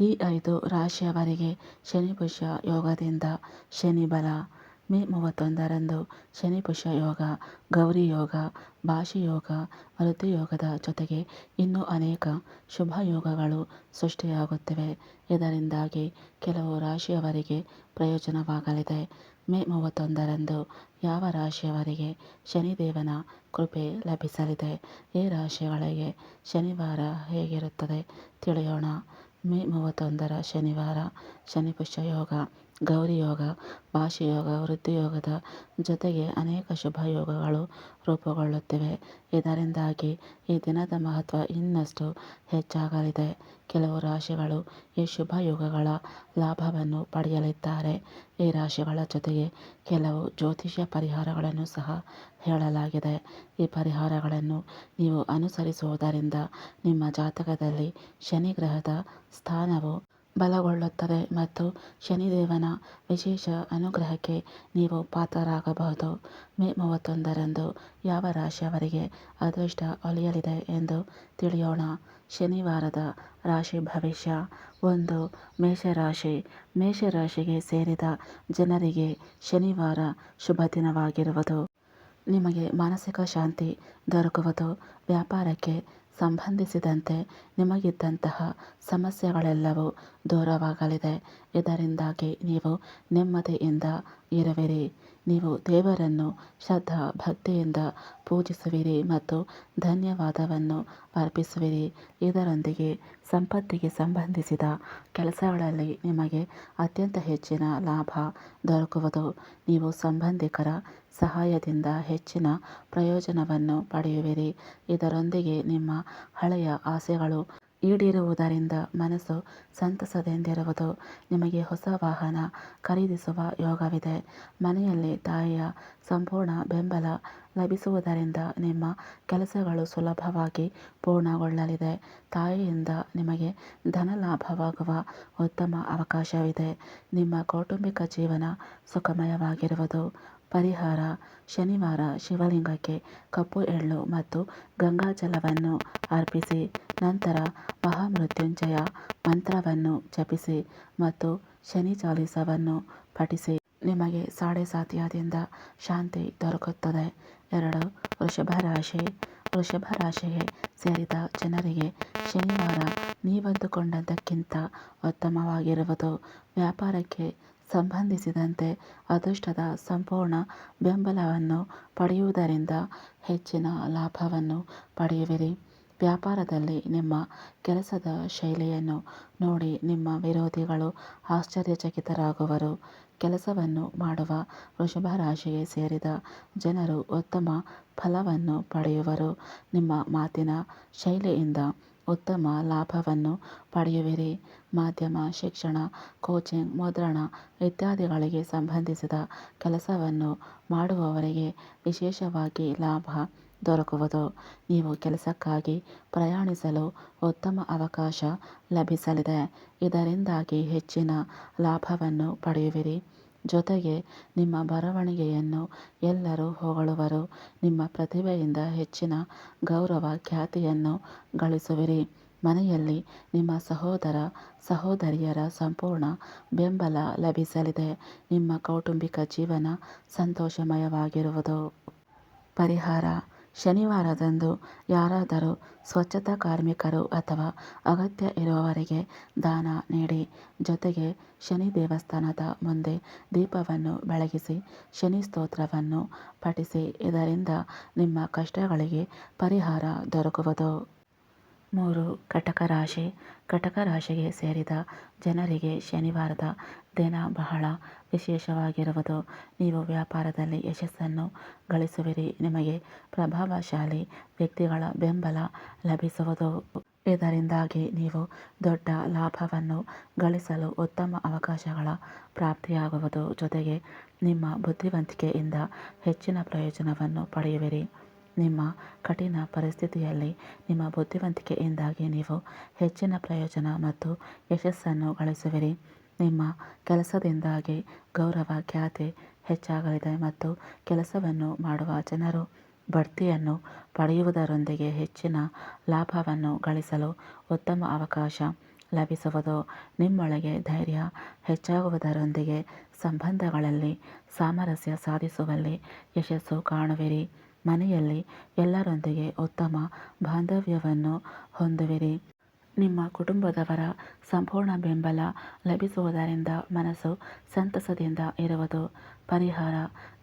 ಈ ಐದು ರಾಶಿಯವರಿಗೆ ಶನಿ ಪುಷ್ಯ ಯೋಗದಿಂದ ಶನಿ ಬಲ. ಮೇ ಮೂವತ್ತೊಂದರಂದು ಶನಿ ಪುಷ್ಯ ಯೋಗ, ಗೌರಿ ಯೋಗ, ಭಾಷಿ ಯೋಗ ವೃದ್ಧಿಯೋಗದ ಜೊತೆಗೆ ಇನ್ನೂ ಅನೇಕ ಶುಭ ಯೋಗಗಳು ಸೃಷ್ಟಿಯಾಗುತ್ತಿವೆ. ಇದರಿಂದಾಗಿ ಕೆಲವು ರಾಶಿಯವರಿಗೆ ಪ್ರಯೋಜನವಾಗಲಿದೆ. ಮೇ ಮೂವತ್ತೊಂದರಂದು ಯಾವ ರಾಶಿಯವರಿಗೆ ಶನಿದೇವನ ಕೃಪೆ ಲಭಿಸಲಿದೆ? ಈ ರಾಶಿಗಳಿಗೆ ಶನಿವಾರ ಹೇಗಿರುತ್ತದೆ ತಿಳಿಯೋಣ. ಮೇ ಮೂವತ್ತೊಂದರ ಶನಿವಾರ ಶನಿ ಪುಷ್ಯ ಯೋಗ ಗೌರಿ ಯೋಗ, ಭಾಷೆ ಯೋಗ ವೃದ್ಧಿಯೋಗದ ಜೊತೆಗೆ ಅನೇಕ ಶುಭ ಯೋಗಗಳು ರೂಪುಗೊಳ್ಳುತ್ತಿವೆ. ಇದರಿಂದಾಗಿ ಈ ದಿನದ ಮಹತ್ವ ಇನ್ನಷ್ಟು ಹೆಚ್ಚಾಗಲಿದೆ. ಕೆಲವು ರಾಶಿಗಳು ಈ ಶುಭ ಯೋಗಗಳ ಲಾಭವನ್ನು ಪಡೆಯಲಿದ್ದಾರೆ. ಈ ರಾಶಿಗಳ ಜೊತೆಗೆ ಕೆಲವು ಜ್ಯೋತಿಷ್ಯ ಪರಿಹಾರಗಳನ್ನು ಸಹ ಹೇಳಲಾಗಿದೆ. ಈ ಪರಿಹಾರಗಳನ್ನು ನೀವು ಅನುಸರಿಸುವುದರಿಂದ ನಿಮ್ಮ ಜಾತಕದಲ್ಲಿ ಶನಿ ಗ್ರಹದ ಸ್ಥಾನವು ಬಲಗೊಳ್ಳುತ್ತದೆ ಮತ್ತು ಶನಿದೇವನ ವಿಶೇಷ ಅನುಗ್ರಹಕ್ಕೆ ನೀವು ಪಾತ್ರರಾಗಬಹುದು. ಮೇ ಮೂವತ್ತೊಂದರಂದು ಯಾವ ರಾಶಿಯವರಿಗೆ ಅದೃಷ್ಟ ಒಲಿಯಲಿದೆ ಎಂದು ತಿಳಿಯೋಣ. ಶನಿವಾರದ ರಾಶಿ ಭವಿಷ್ಯ. ಒಂದು, ಮೇಷರಾಶಿ. ಮೇಷರಾಶಿಗೆ ಸೇರಿದ ಜನರಿಗೆ ಶನಿವಾರ ಶುಭ ದಿನವಾಗಿರುವುದು. ನಿಮಗೆ ಮಾನಸಿಕ ಶಾಂತಿ ದೊರಕುವುದು. ವ್ಯಾಪಾರಕ್ಕೆ ಸಂಬಂಧಿಸಿದಂತೆ ನಿಮಗಿದ್ದಂತಹ ಸಮಸ್ಯೆಗಳೆಲ್ಲವೂ ದೂರವಾಗಲಿದೆ. ಇದರಿಂದಾಗಿ ನೀವು ನೆಮ್ಮದಿಯಿಂದ ಇರುವಿರಿ. ನೀವು ದೇವರನ್ನು ಶ್ರದ್ಧಾ, ಭಕ್ತಿಯಿಂದ ಪೂಜಿಸುವಿರಿ ಮತ್ತು ಧನ್ಯವಾದವನ್ನು ಅರ್ಪಿಸುವಿರಿ. ಇದರೊಂದಿಗೆ ಸಂಪತ್ತಿಗೆ ಸಂಬಂಧಿಸಿದ ಕೆಲಸಗಳಲ್ಲಿ ನಿಮಗೆ ಅತ್ಯಂತ ಹೆಚ್ಚಿನ ಲಾಭ ದೊರಕುವುದು. ನೀವು ಸಂಬಂಧಿಕರ ಸಹಾಯದಿಂದ ಹೆಚ್ಚಿನ ಪ್ರಯೋಜನವನ್ನು ಪಡೆಯುವಿರಿ. ಇದರೊಂದಿಗೆ ನಿಮ್ಮ ಹಳೆಯ ಆಸೆಗಳು ಈಡೇರುವುದರಿಂದ ಮನಸ್ಸು ಸಂತಸದಿಂದಿರುವುದು. ನಿಮಗೆ ಹೊಸ ವಾಹನ ಖರೀದಿಸುವ ಯೋಗವಿದೆ. ಮನೆಯಲ್ಲಿ ತಾಯಿಯ ಸಂಪೂರ್ಣ ಬೆಂಬಲ ಲಭಿಸುವುದರಿಂದ ನಿಮ್ಮ ಕೆಲಸಗಳು ಸುಲಭವಾಗಿ ಪೂರ್ಣಗೊಳ್ಳಲಿದೆ. ತಾಯಿಯಿಂದ ನಿಮಗೆ ಧನಲಾಭವಾಗುವ ಉತ್ತಮ ಅವಕಾಶವಿದೆ. ನಿಮ್ಮ ಕೌಟುಂಬಿಕ ಜೀವನ ಸುಖಮಯವಾಗಿರುವುದು. ಪರಿಹಾರ, ಶನಿವಾರ ಶಿವಲಿಂಗಕ್ಕೆ ಕಪ್ಪು ಎಳ್ಳು ಮತ್ತು ಗಂಗಾಜಲವನ್ನು ಅರ್ಪಿಸಿ, ನಂತರ ಮಹಾಮೃತ್ಯುಂಜಯ ಮಂತ್ರವನ್ನು ಜಪಿಸಿ ಮತ್ತು ಶನಿ ಚಾಲಿಸವನ್ನು ಪಠಿಸಿ, ನಿಮಗೆ ಸಾಡೆ ಸಾತಿಯಾದಿಂದ ಶಾಂತಿ ದೊರಕುತ್ತದೆ. ಎರಡು, ವೃಷಭ ರಾಶಿ. ವೃಷಭ ರಾಶಿಗೆ ಸೇರಿದ ಜನರಿಗೆ ಶನಿವಾರ ನೀವಂದುಕೊಂಡದ್ದಕ್ಕಿಂತ ಉತ್ತಮವಾಗಿರುವುದು ವ್ಯಾಪಾರಕ್ಕೆ ಸಂಬಂಧಿಸಿದಂತೆ ಅದೃಷ್ಟದ ಸಂಪೂರ್ಣ ಬೆಂಬಲವನ್ನು ಪಡೆಯುವುದರಿಂದ ಹೆಚ್ಚಿನ ಲಾಭವನ್ನು ಪಡೆಯುವಿರಿ. ವ್ಯಾಪಾರದಲ್ಲಿ ನಿಮ್ಮ ಕೆಲಸದ ಶೈಲಿಯನ್ನು ನೋಡಿ ನಿಮ್ಮ ವಿರೋಧಿಗಳು ಆಶ್ಚರ್ಯಚಕಿತರಾಗುವರು. ಕೆಲಸವನ್ನು ಮಾಡುವ ವೃಷಭ ರಾಶಿಗೆ ಸೇರಿದ ಜನರು ಉತ್ತಮ ಫಲವನ್ನು ಪಡೆಯುವರು. ನಿಮ್ಮ ಮಾತಿನ ಶೈಲಿಯಿಂದ ಉತ್ತಮ ಲಾಭವನ್ನು ಪಡೆಯುವಿರಿ. ಮಾಧ್ಯಮ, ಶಿಕ್ಷಣ, ಕೋಚಿಂಗ್, ಮುದ್ರಣ ಇತ್ಯಾದಿಗಳಿಗೆ ಸಂಬಂಧಿಸಿದ ಕೆಲಸವನ್ನು ಮಾಡುವವರಿಗೆ ವಿಶೇಷವಾಗಿ ಲಾಭ ದೊರಕುವುದು. ನೀವು ಕೆಲಸಕ್ಕಾಗಿ ಪ್ರಯಾಣಿಸಲು ಉತ್ತಮ ಅವಕಾಶ ಲಭಿಸಲಿದೆ. ಇದರಿಂದಾಗಿ ಹೆಚ್ಚಿನ ಲಾಭವನ್ನು ಪಡೆಯುವಿರಿ. ಜೊತೆಗೆ ನಿಮ್ಮ ಬರವಣಿಗೆಯನ್ನು ಎಲ್ಲರೂ ಹೊಗಳುವರು. ನಿಮ್ಮ ಪ್ರತಿಭೆಯಿಂದ ಹೆಚ್ಚಿನ ಗೌರವ ಖ್ಯಾತಿಯನ್ನು ಗಳಿಸುವಿರಿ. ಮನೆಯಲ್ಲಿ ನಿಮ್ಮ ಸಹೋದರ, ಸಹೋದರಿಯರ ಸಂಪೂರ್ಣ ಬೆಂಬಲ ಲಭಿಸಲಿದೆ. ನಿಮ್ಮ ಕೌಟುಂಬಿಕ ಜೀವನ ಸಂತೋಷಮಯವಾಗಿರುವುದು. ಪರಿಹಾರ. ಶನಿವಾರದಂದು ಯಾರಾದರೂ ಸ್ವಚ್ಛತಾ ಕಾರ್ಮಿಕರು ಅಥವಾ ಅಗತ್ಯ ಇರುವವರಿಗೆ ದಾನ ನೀಡಿ, ಜೊತೆಗೆ ಶನಿ ದೇವಸ್ಥಾನದ ಮುಂದೆ ದೀಪವನ್ನು ಬೆಳಗಿಸಿ, ಶನಿ ಸ್ತೋತ್ರವನ್ನು ಪಠಿಸಿ, ಇದರಿಂದ ನಿಮ್ಮ ಕಷ್ಟಗಳಿಗೆ ಪರಿಹಾರ ದೊರಕುವುದು. ಮೂರು ಕಟಕ ರಾಶಿ ಕಟಕ ರಾಶಿಗೆ ಸೇರಿದ ಜನರಿಗೆ ಶನಿವಾರದ ದಿನ ಬಹಳ ವಿಶೇಷವಾಗಿರುವುದು. ನೀವು ವ್ಯಾಪಾರದಲ್ಲಿ ಯಶಸ್ಸನ್ನು ಗಳಿಸುವಿರಿ. ನಿಮಗೆ ಪ್ರಭಾವಶಾಲಿ ವ್ಯಕ್ತಿಗಳ ಬೆಂಬಲ ಲಭಿಸುವುದು. ಇದರಿಂದಾಗಿ ನೀವು ದೊಡ್ಡ ಲಾಭವನ್ನು ಗಳಿಸಲು ಉತ್ತಮ ಅವಕಾಶಗಳ ಪ್ರಾಪ್ತಿಯಾಗುವುದು. ಜೊತೆಗೆ ನಿಮ್ಮ ಬುದ್ಧಿವಂತಿಕೆಯಿಂದ ಹೆಚ್ಚಿನ ಪ್ರಯೋಜನವನ್ನು ಪಡೆಯುವಿರಿ. ನಿಮ್ಮ ಕಠಿಣ ಪರಿಸ್ಥಿತಿಯಲ್ಲಿ ನಿಮ್ಮ ಬುದ್ಧಿವಂತಿಕೆಯಿಂದಾಗಿ ನೀವು ಹೆಚ್ಚಿನ ಪ್ರಯೋಜನ ಮತ್ತು ಯಶಸ್ಸನ್ನು ಗಳಿಸುವಿರಿ. ನಿಮ್ಮ ಕೆಲಸದಿಂದಾಗಿ ಗೌರವ, ಖ್ಯಾತಿ ಹೆಚ್ಚಾಗಲಿದೆ ಮತ್ತು ಕೆಲಸವನ್ನು ಮಾಡುವ ಜನರು ಬಡ್ತಿಯನ್ನು ಪಡೆಯುವುದರೊಂದಿಗೆ ಹೆಚ್ಚಿನ ಲಾಭವನ್ನು ಗಳಿಸಲು ಉತ್ತಮ ಅವಕಾಶ ಲಭಿಸುವುದು, ನಿಮ್ಮೊಳಗೆ ಧೈರ್ಯ ಹೆಚ್ಚಾಗುವುದರೊಂದಿಗೆ ಸಂಬಂಧಗಳಲ್ಲಿ ಸಾಮರಸ್ಯ ಸಾಧಿಸುವಲ್ಲಿ ಯಶಸ್ಸು ಕಾಣುವಿರಿ. ಮನೆಯಲ್ಲಿ ಎಲ್ಲರೊಂದಿಗೆ ಉತ್ತಮ ಬಾಂಧವ್ಯವನ್ನು ಹೊಂದುವಿರಿ. ನಿಮ್ಮ ಕುಟುಂಬದವರ ಸಂಪೂರ್ಣ ಬೆಂಬಲ ಲಭಿಸುವುದರಿಂದ ಮನಸ್ಸು ಸಂತಸದಿಂದ ಇರುವುದು. ಪರಿಹಾರ.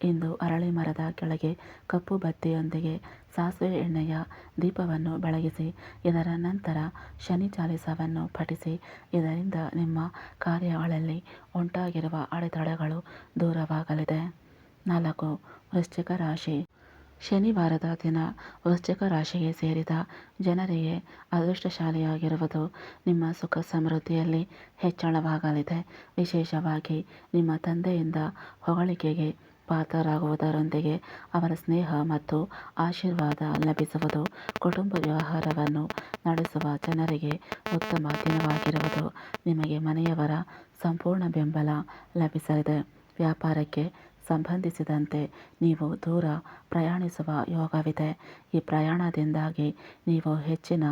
ಇಂದು ಅರಳಿ ಮರದ ಕೆಳಗೆ ಕಪ್ಪು ಬತ್ತಿಯೊಂದಿಗೆ ಸಾಸಿವೆ ಎಣ್ಣೆಯ ದೀಪವನ್ನು ಬೆಳಗಿಸಿ, ಇದರ ನಂತರ ಶನಿ ಚಾಲಿಸವನ್ನು ಪಠಿಸಿ, ಇದರಿಂದ ನಿಮ್ಮ ಕಾರ್ಯಗಳಲ್ಲಿ ಉಂಟಾಗಿರುವ ಅಡೆತಡೆಗಳು ದೂರವಾಗಲಿದೆ. ನಾಲ್ಕು. ವೃಶ್ಚಿಕ ರಾಶಿ. ಶನಿವಾರದ ದಿನ ವೃಶ್ಚಿಕ ರಾಶಿಗೆ ಸೇರಿದ ಜನರಿಗೆ ಅದೃಷ್ಟಶಾಲಿಯಾಗಿರುವುದು ನಿಮ್ಮ ಸುಖ ಸಮೃದ್ಧಿಯಲ್ಲಿ ಹೆಚ್ಚಳವಾಗಲಿದೆ. ವಿಶೇಷವಾಗಿ ನಿಮ್ಮ ತಂದೆಯಿಂದ ಹೊಗಳಿಕೆಗೆ ಪಾತ್ರರಾಗುವುದರೊಂದಿಗೆ ಅವರ ಸ್ನೇಹ ಮತ್ತು ಆಶೀರ್ವಾದ ಲಭಿಸುವುದು ಕುಟುಂಬ ವ್ಯವಹಾರವನ್ನು ನಡೆಸುವ ಜನರಿಗೆ ಉತ್ತಮ ದಿನವಾಗಿರುವುದು ನಿಮಗೆ ಮನೆಯವರ ಸಂಪೂರ್ಣ ಬೆಂಬಲ ಲಭಿಸಲಿದೆ. ವ್ಯಾಪಾರಕ್ಕೆ ಸಂಬಂಧಿಸಿದಂತೆ ನೀವು ದೂರ ಪ್ರಯಾಣಿಸುವ ಯೋಗವಿದೆ. ಈ ಪ್ರಯಾಣದಿಂದಾಗಿ ನೀವು ಹೆಚ್ಚಿನ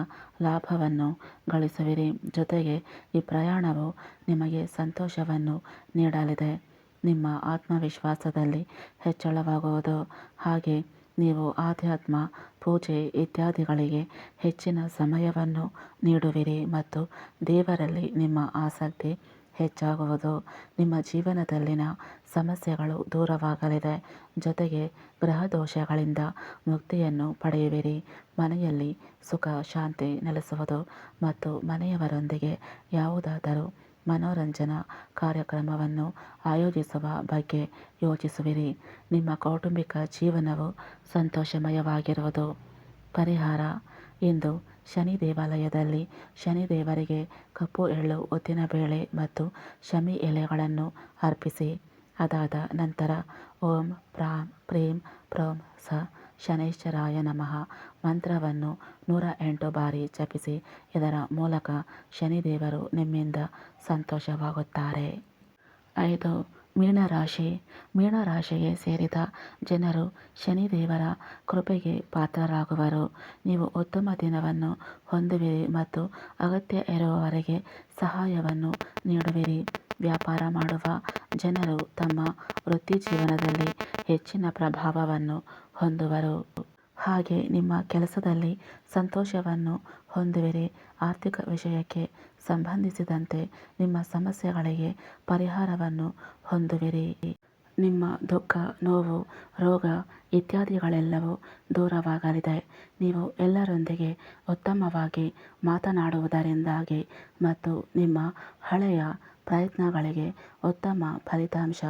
ಲಾಭವನ್ನು ಗಳಿಸುವಿರಿ. ಜೊತೆಗೆ ಈ ಪ್ರಯಾಣವು ನಿಮಗೆ ಸಂತೋಷವನ್ನು ನೀಡಲಿದೆ. ನಿಮ್ಮ ಆತ್ಮವಿಶ್ವಾಸದಲ್ಲಿ ಹೆಚ್ಚಳವಾಗುವುದು. ಹಾಗೆ ನೀವು ಆಧ್ಯಾತ್ಮ, ಪೂಜೆ ಇತ್ಯಾದಿಗಳಿಗೆ ಹೆಚ್ಚಿನ ಸಮಯವನ್ನು ನೀಡುವಿರಿ ಮತ್ತು ದೇವರಲ್ಲಿ ನಿಮ್ಮ ಆಸಕ್ತಿ ಹೆಚ್ಚಾಗುವುದು. ನಿಮ್ಮ ಜೀವನದಲ್ಲಿನ ಸಮಸ್ಯೆಗಳು ದೂರವಾಗಲಿದೆ. ಜೊತೆಗೆ ಗ್ರಹ ದೋಷಗಳಿಂದ ಮುಕ್ತಿಯನ್ನು ಪಡೆಯುವಿರಿ. ಮನೆಯಲ್ಲಿ ಸುಖ, ಶಾಂತಿ ನೆಲೆಸುವುದು ಮತ್ತು ಮನೆಯವರೊಂದಿಗೆ ಯಾವುದಾದರೂ ಮನೋರಂಜನಾ ಕಾರ್ಯಕ್ರಮವನ್ನು ಆಯೋಜಿಸುವ ಬಗ್ಗೆ ಯೋಚಿಸುವಿರಿ. ನಿಮ್ಮ ಕೌಟುಂಬಿಕ ಜೀವನವು ಸಂತೋಷಮಯವಾಗಿರುವುದು. ಪರಿಹಾರ. ಇಂದು ಶನಿ ದೇವಾಲಯದಲ್ಲಿ ಶನಿ ದೇವರಿಗೆ ಕಪ್ಪು, ಎಳ್ಳು ಉದ್ದಿನ ಬೇಳೆ ಮತ್ತು ಶಮಿ ಎಲೆಗಳನ್ನು ಅರ್ಪಿಸಿ, ಅದಾದ ನಂತರ ಓಂ ಪ್ರಾಂ, ಪ್ರೇಂ ಪ್ರೋಂ ಸ ಶನೈಶ್ಚರಾಯ ನಮಃ ಮಂತ್ರವನ್ನು ನೂರ ಎಂಟು ಬಾರಿ ಜಪಿಸಿ, ಇದರ ಮೂಲಕ ಶನಿದೇವರು ನಿಮ್ಮಿಂದ ಸಂತೋಷವಾಗುತ್ತಾರೆ. ಐದು ಮೀನರಾಶಿ ಮೀನರಾಶಿಗೆ ಸೇರಿದ ಜನರು ಶನಿದೇವರ ಕೃಪೆಗೆ ಪಾತ್ರರಾಗುವರು. ನೀವು ಉತ್ತಮ ದಿನವನ್ನು ಹೊಂದುವಿರಿ ಮತ್ತು ಅಗತ್ಯ ಇರುವವರೆಗೆ ಸಹಾಯವನ್ನು ನೀಡುವಿರಿ. ವ್ಯಾಪಾರ ಮಾಡುವ ಜನರು ತಮ್ಮ ವೃತ್ತಿ ಜೀವನದಲ್ಲಿ ಹೆಚ್ಚಿನ ಪ್ರಭಾವವನ್ನು ಹೊಂದುವರು. ಹಾಗೆ ನಿಮ್ಮ ಕೆಲಸದಲ್ಲಿ ಸಂತೋಷವನ್ನು ಹೊಂದುವಿರಿ. ಆರ್ಥಿಕ ವಿಷಯಕ್ಕೆ ಸಂಬಂಧಿಸಿದಂತೆ ನಿಮ್ಮ ಸಮಸ್ಯೆಗಳಿಗೆ ಪರಿಹಾರವನ್ನು ಹೊಂದುವಿರಿ. ನಿಮ್ಮ ದುಃಖ, ನೋವು, ರೋಗ ಇತ್ಯಾದಿಗಳೆಲ್ಲವೂ ದೂರವಾಗಲಿದೆ. ನೀವು ಎಲ್ಲರೊಂದಿಗೆ ಉತ್ತಮವಾಗಿ ಮಾತನಾಡುವುದರಿಂದಾಗಿ ಮತ್ತು ನಿಮ್ಮ ಹಳೆಯ ಪ್ರಯತ್ನಗಳಿಗೆ ಉತ್ತಮ ಫಲಿತಾಂಶ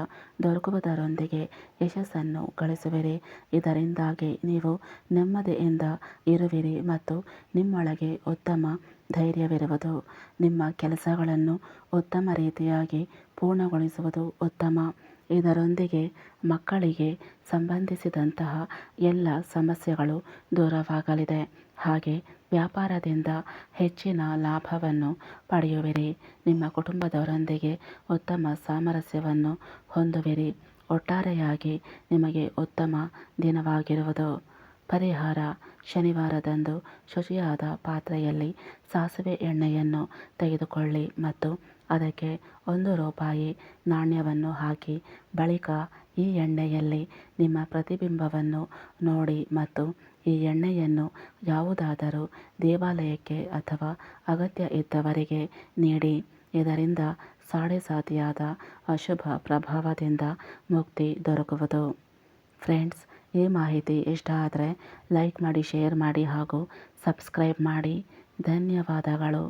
ದೊರಕುವುದರೊಂದಿಗೆ ಯಶಸ್ಸನ್ನು ಗಳಿಸುವಿರಿ. ಇದರಿಂದಾಗಿ ನೀವು ನೆಮ್ಮದಿಯಿಂದ ಇರುವಿರಿ ಮತ್ತು ನಿಮ್ಮೊಳಗೆ ಉತ್ತಮ ಧೈರ್ಯವಿರುವುದು. ನಿಮ್ಮ ಕೆಲಸಗಳನ್ನು ಉತ್ತಮ ರೀತಿಯಾಗಿ ಪೂರ್ಣಗೊಳಿಸುವುದು ಉತ್ತಮ. ಇದರೊಂದಿಗೆ ಮಕ್ಕಳಿಗೆ ಸಂಬಂಧಿಸಿದಂತಹ ಎಲ್ಲ ಸಮಸ್ಯೆಗಳು ದೂರವಾಗಲಿದೆ. ಹಾಗೆ ವ್ಯಾಪಾರದಿಂದ ಹೆಚ್ಚಿನ ಲಾಭವನ್ನು ಪಡೆಯುವಿರಿ. ನಿಮ್ಮ ಕುಟುಂಬದವರೊಂದಿಗೆ ಉತ್ತಮ ಸಾಮರಸ್ಯವನ್ನು ಹೊಂದುವಿರಿ. ಒಟ್ಟಾರೆಯಾಗಿ ನಿಮಗೆ ಉತ್ತಮ ದಿನವಾಗಿರುವುದು. ಪರಿಹಾರ. ಶನಿವಾರದಂದು ಶುಚಿಯಾದ ಪಾತ್ರೆಯಲ್ಲಿ ಸಾಸಿವೆ ಎಣ್ಣೆಯನ್ನು ತೆಗೆದುಕೊಳ್ಳಿ ಮತ್ತು ಅದಕ್ಕೆ ಒಂದು ರೂಪಾಯಿ ನಾಣ್ಯವನ್ನು ಹಾಕಿ ಬಳಿಕ ಈ ಎಣ್ಣೆಯಲ್ಲಿ ನಿಮ್ಮ ಪ್ರತಿಬಿಂಬವನ್ನು ನೋಡಿ ಮತ್ತು ಈ ಎಣ್ಣೆಯನ್ನು ಯಾವುದಾದರೂ ದೇವಾಲಯಕ್ಕೆ ಅಥವಾ ಅಗತ್ಯ ಇದ್ದವರಿಗೆ ನೀಡಿ. ಇದರಿಂದ ಸಾಡೆಸಾತಿಯಾದ ಅಶುಭ ಪ್ರಭಾವದಿಂದ ಮುಕ್ತಿ ದೊರಕುವುದು. ಫ್ರೆಂಡ್ಸ್, ಈ ಮಾಹಿತಿ ಇಷ್ಟ ಆದರೆ ಲೈಕ್ ಮಾಡಿ, ಶೇರ್ ಮಾಡಿ ಹಾಗೂ ಸಬ್ಸ್ಕ್ರೈಬ್ ಮಾಡಿ. ಧನ್ಯವಾದಗಳು.